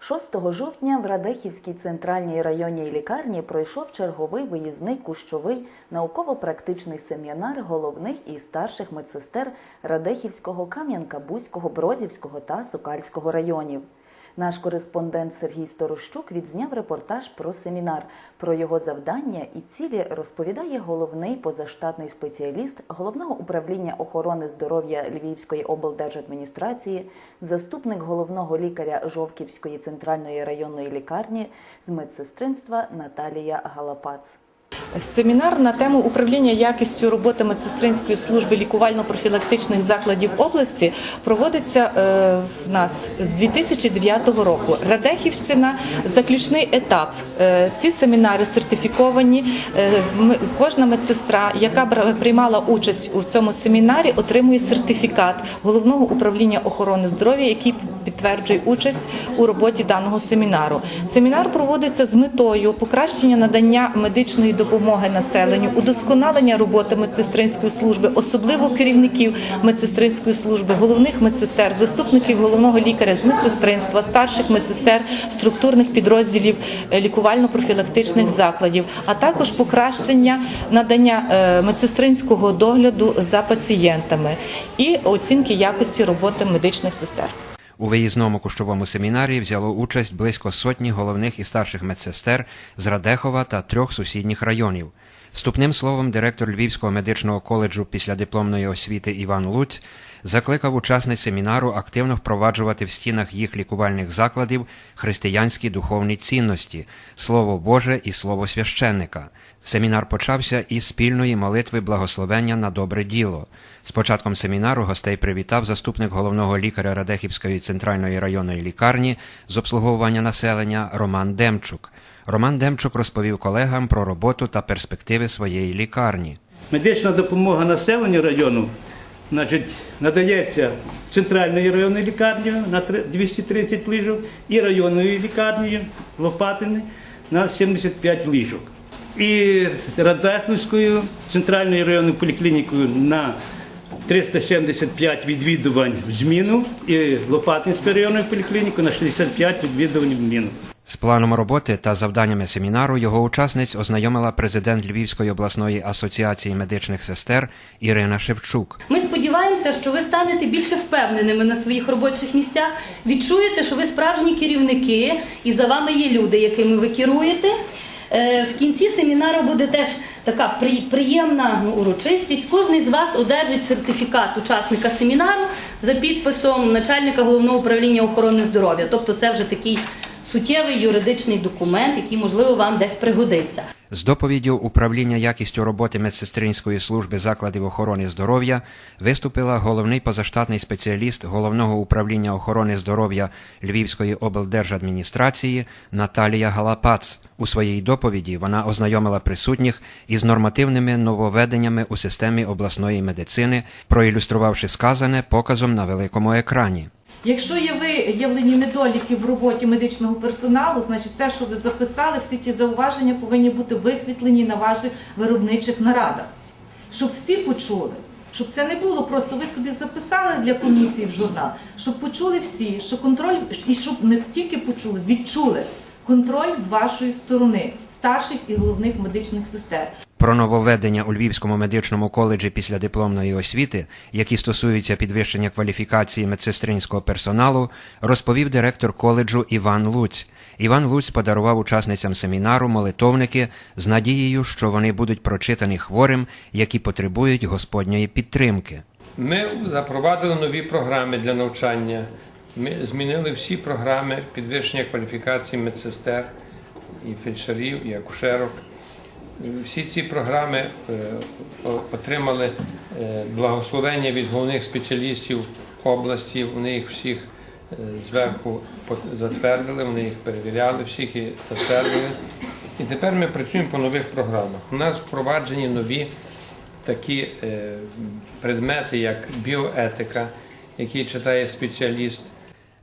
6 жовтня в Радехівській центральній районній лікарні пройшов черговий виїзний кущовий науково-практичний семінар головних і старших медсестер Радехівського, Кам'янка, Бузького, Бродівського та Сокальського районів. Наш кореспондент Сергій Сторощук відзняв репортаж про семінар. Про його завдання і цілі розповідає головний позаштатний спеціаліст головного управління охорони здоров'я Львівської облдержадміністрації, заступник головного лікаря Жовківської центральної районної лікарні з медсестринства Наталія Галапац. Семінар на тему управління якістю роботи медсестринської служби лікувально-профілактичних закладів області проводиться е, в нас з 2009 року. Радехівщина заключний етап. Е, Ці семінари сертифіковані. Е, Кожна медсестра, яка приймала участь у цьому семінарі, отримує сертифікат головного управління охорони здоров'я, який підтверджує участь у роботі даного семінару. Семінар проводиться з метою покращення надання медичної допомоги населенню, удосконалення роботи медсестринської служби, особливо керівників медсестринської служби, головних медсестер, заступників головного лікаря з медсестринства, старших медсестер, структурних підрозділів е, лікувально-профілактичних закладів, а також покращення надання е, медсестринського догляду за пацієнтами і оцінки якості роботи медичних сестер. У виїзному кущовому семінарі взяло участь близько сотні головних і старших медсестер з Радехова та трьох сусідніх районів. Вступним словом директор Львівського медичного коледжу післядипломної освіти Іван Луць закликав учасниць семінару активно впроваджувати в стінах їх лікувальних закладів християнські духовні цінності, слово Боже і слово священника. Семінар почався із спільної молитви благословення на добре діло. З початком семінару гостей привітав заступник головного лікаря Радехівської центральної районної лікарні з обслуговування населення Роман Демчук. Роман Демчук розповів колегам про роботу та перспективи своєї лікарні. Медична допомога населенню району значить, надається центральною районною лікарнею на 230 ліжок і районною лікарнею Лопатини на 75 ліжок. І Радахівською центральною районною поліклінікою на 375 відвідувань в зміну і Лопатинською районною поліклінікою на 65 відвідувань в зміну. З планом роботи та завданнями семінару його учасниць ознайомила президент Львівської обласної асоціації медичних сестер Ірина Шевчук. Ми сподіваємося, що ви станете більше впевненими на своїх робочих місцях, відчуєте, що ви справжні керівники і за вами є люди, якими ви керуєте. Е, В кінці семінару буде теж така при- приємна ну, урочистість. Кожен з вас одержить сертифікат учасника семінару за підписом начальника головного управління охорони здоров'я. Тобто, це вже такий суттєвий юридичний документ, який можливо вам десь пригодиться. З доповіддю управління якістю роботи медсестринської служби закладів охорони здоров'я виступила головний позаштатний спеціаліст головного управління охорони здоров'я Львівської облдержадміністрації Наталія Галапац. У своїй доповіді вона ознайомила присутніх із нормативними нововведеннями у системі обласної медицини, проілюструвавши сказане показом на великому екрані. Якщо є виявлені недоліки в роботі медичного персоналу, значить це, що ви записали, всі ті зауваження повинні бути висвітлені на ваших виробничих нарадах, щоб всі почули. Щоб це не було просто ви собі записали для комісії в журнал, щоб почули всі, що контроль і щоб не тільки почули, відчули контроль з вашої сторони, старших і головних медичних сестер. Про нововведення у Львівському медичному коледжі після дипломної освіти, які стосуються підвищення кваліфікації медсестринського персоналу, розповів директор коледжу Іван Луць. Іван Луць подарував учасницям семінару молитовники з надією, що вони будуть прочитані хворим, які потребують Господньої підтримки. Ми запровадили нові програми для навчання. Ми змінили всі програми підвищення кваліфікації медсестер, і фельдшерів, і акушерок. Всі ці програми е, отримали е, благословення від головних спеціалістів області. Вони їх всіх е, зверху затвердили, вони їх перевіряли, всіх і затвердили. І тепер ми працюємо по нових програмах. У нас впроваджені нові такі предмети, як біоетика, які читає спеціаліст.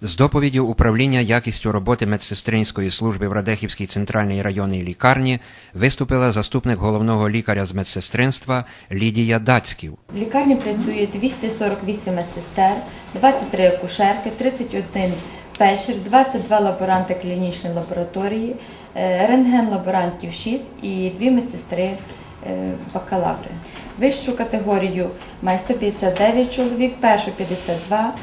З доповіддю управління якістю роботи медсестринської служби в Радехівській центральній районній лікарні виступила заступник головного лікаря з медсестринства Лідія Дацьків. В лікарні працює 248 медсестер, 23 акушерки, 31 фельдшер, 22 лаборанти клінічної лабораторії, е, рентген-лаборантів 6 і дві медсестри е, бакалаври. Вищу категорію має 159 чоловік, першу 52,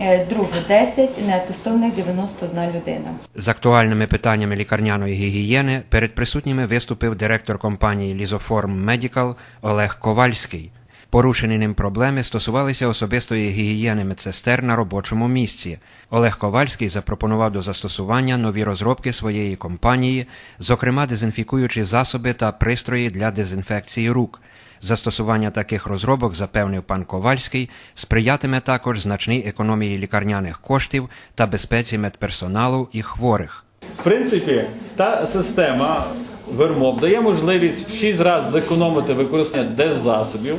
е, другу 10, неатестованих 91 людина. З актуальними питаннями лікарняної гігієни перед присутніми виступив директор компанії Лізоформ Медікал Олег Ковальський. Порушені ним проблеми стосувалися особистої гігієни медсестер на робочому місці. Олег Ковальський запропонував до застосування нові розробки своєї компанії, зокрема дезінфікуючі засоби та пристрої для дезінфекції рук. Застосування таких розробок, запевнив пан Ковальський, сприятиме також значній економії лікарняних коштів та безпеці медперсоналу і хворих. В принципі, та система Вермоп дає можливість в 6 разів зекономити використання деззасобів,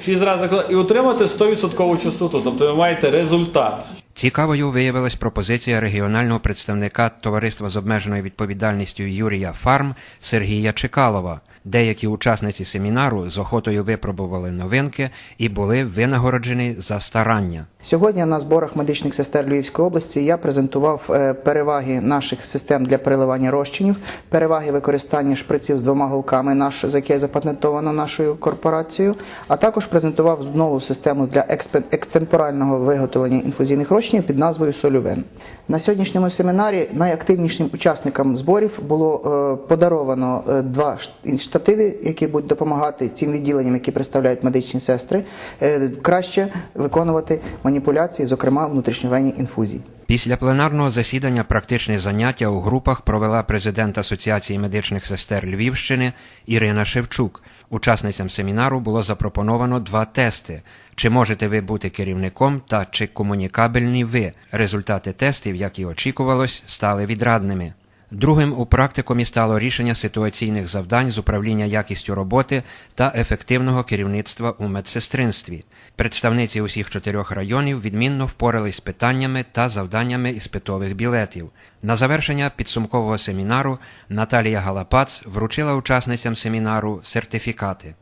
в 6 разів і отримати 100% частоту. Тобто ви маєте результат. Цікавою виявилась пропозиція регіонального представника товариства з обмеженою відповідальністю Юрія Фарм Сергія Чекалова. Деякі учасниці семінару з охотою випробували новинки і були винагороджені за старання. Сьогодні на зборах медичних сестер Львівської області я презентував е, переваги наших систем для переливання розчинів, переваги використання шприців з двома голками, за яке запатентовано нашою корпорацією, а також презентував нову систему для екстемпорального виготовлення інфузійних розчинів під назвою Солювен. На сьогоднішньому семінарі найактивнішим учасникам зборів було е, подаровано е, два ш- штативи, які будуть допомагати цим відділенням, які представляють медичні сестри, е, краще виконувати маніпуляції, зокрема внутрішньовенні інфузії. Після пленарного засідання практичне заняття у групах провела президент Асоціації медичних сестер Львівщини Ірина Шевчук. Учасницям семінару було запропоновано два тести: чи можете ви бути керівником та чи комунікабельні ви. Результати тестів, як і очікувалось, стали відрадними. Другим у практикумі стало рішення ситуаційних завдань з управління якістю роботи та ефективного керівництва у медсестринстві. Представниці усіх чотирьох районів відмінно впорались з питаннями та завданнями іспитових білетів. На завершення підсумкового семінару Наталія Галапац вручила учасницям семінару сертифікати.